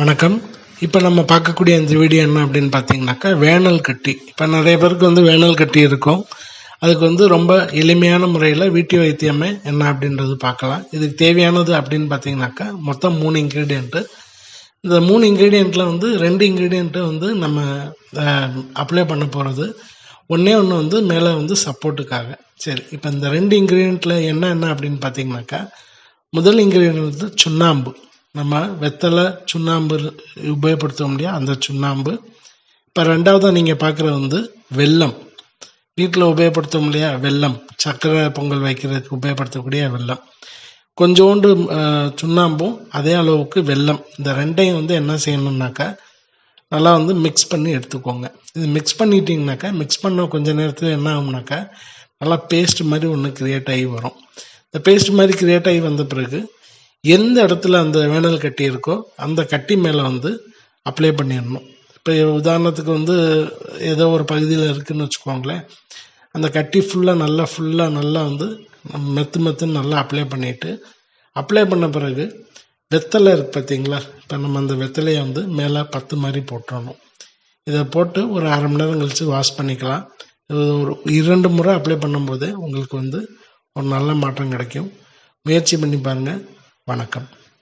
வணக்கம். இப்போ நம்ம பார்க்கக்கூடிய இந்த வீடியோ என்ன அப்படின்னு பார்த்தீங்கன்னாக்கா வேனல் கட்டி. இப்போ நிறைய பேருக்கு வந்து வேனல் கட்டி இருக்கும். அதுக்கு வந்து ரொம்ப எளிமையான முறையில் வீட்டு வைத்தியமே என்ன அப்படின்றது பார்க்கலாம். இதுக்கு தேவையானது அப்படின்னு பார்த்தீங்கன்னாக்கா மொத்தம் மூணு இன்க்ரீடியண்ட்டு இந்த மூணு இன்க்ரீடியண்ட்டில் வந்து ரெண்டு இன்க்ரீடியண்ட்டு வந்து நம்ம அப்ளை பண்ண போகிறது ஒன்றே ஒன்று வந்து மேலே வந்து சப்போர்ட்டுக்காக சரி இப்போ இந்த ரெண்டு இன்க்ரீடியண்ட்டில் என்ன என்ன அப்படின்னு பார்த்தீங்கன்னாக்கா முதல் இன்க்ரீடியன்ட் வந்து சுண்ணாம்பு. நம்ம வெத்தலை சுண்ணாம்பு உபயோகப்படுத்த இல்லையா? அந்த சுண்ணாம்பு. இப்போ ரெண்டாவதாக நீங்கள் பார்க்குறது வந்து வெல்லம். வீட்டில் உபயோகப்படுத்த முடியா வெல்லம். சர்க்கரை பொங்கல் வைக்கிறதுக்கு உபயோகப்படுத்தக்கூடிய வெல்லம். கொஞ்சோண்டு சுண்ணாம்பும் அதே அளவுக்கு வெல்லம். இந்த ரெண்டையும் வந்து என்ன செய்யணுன்னாக்கா நல்லா வந்து மிக்ஸ் பண்ணி எடுத்துக்கோங்க. இது மிக்ஸ் பண்ணிட்டீங்கனாக்கா மிக்ஸ் பண்ண கொஞ்ச நேரத்தில் என்ன ஆகும்னாக்கா நல்லா பேஸ்ட் மாதிரி ஒன்று க்ரியேட் ஆகி வரும். இந்த பேஸ்ட் மாதிரி க்ரியேட் ஆகி வந்த பிறகு எந்த இடத்துல அந்த வேனல் கட்டி இருக்கோ அந்த கட்டி மேலே வந்து அப்ளை பண்ணிடணும். இப்போ உதாரணத்துக்கு வந்து ஏதோ ஒரு பகுதியில் இருக்குதுன்னு வச்சுக்கோங்களேன். அந்த கட்டி ஃபுல்லாக நல்லா ஃபுல்லாக நல்லா வந்து மெத்து மெத்துன்னு நல்லா அப்ளை பண்ணிவிட்டு அப்ளை பண்ண பிறகு வெத்தலை இருக்கு பார்த்தீங்களா இப்போ நம்ம அந்த வெத்தலையை வந்து மேலே பத்து மாதிரி போட்டுடணும் இதை போட்டு ஒரு அரை மணி நேரம் கழித்து வாஷ் பண்ணிக்கலாம். இது ஒரு இரண்டு முறை அப்ளை பண்ணும்போதே உங்களுக்கு வந்து ஒரு நல்ல மாற்றம் கிடைக்கும். முயற்சி பண்ணி பாருங்கள் வணக்கம்.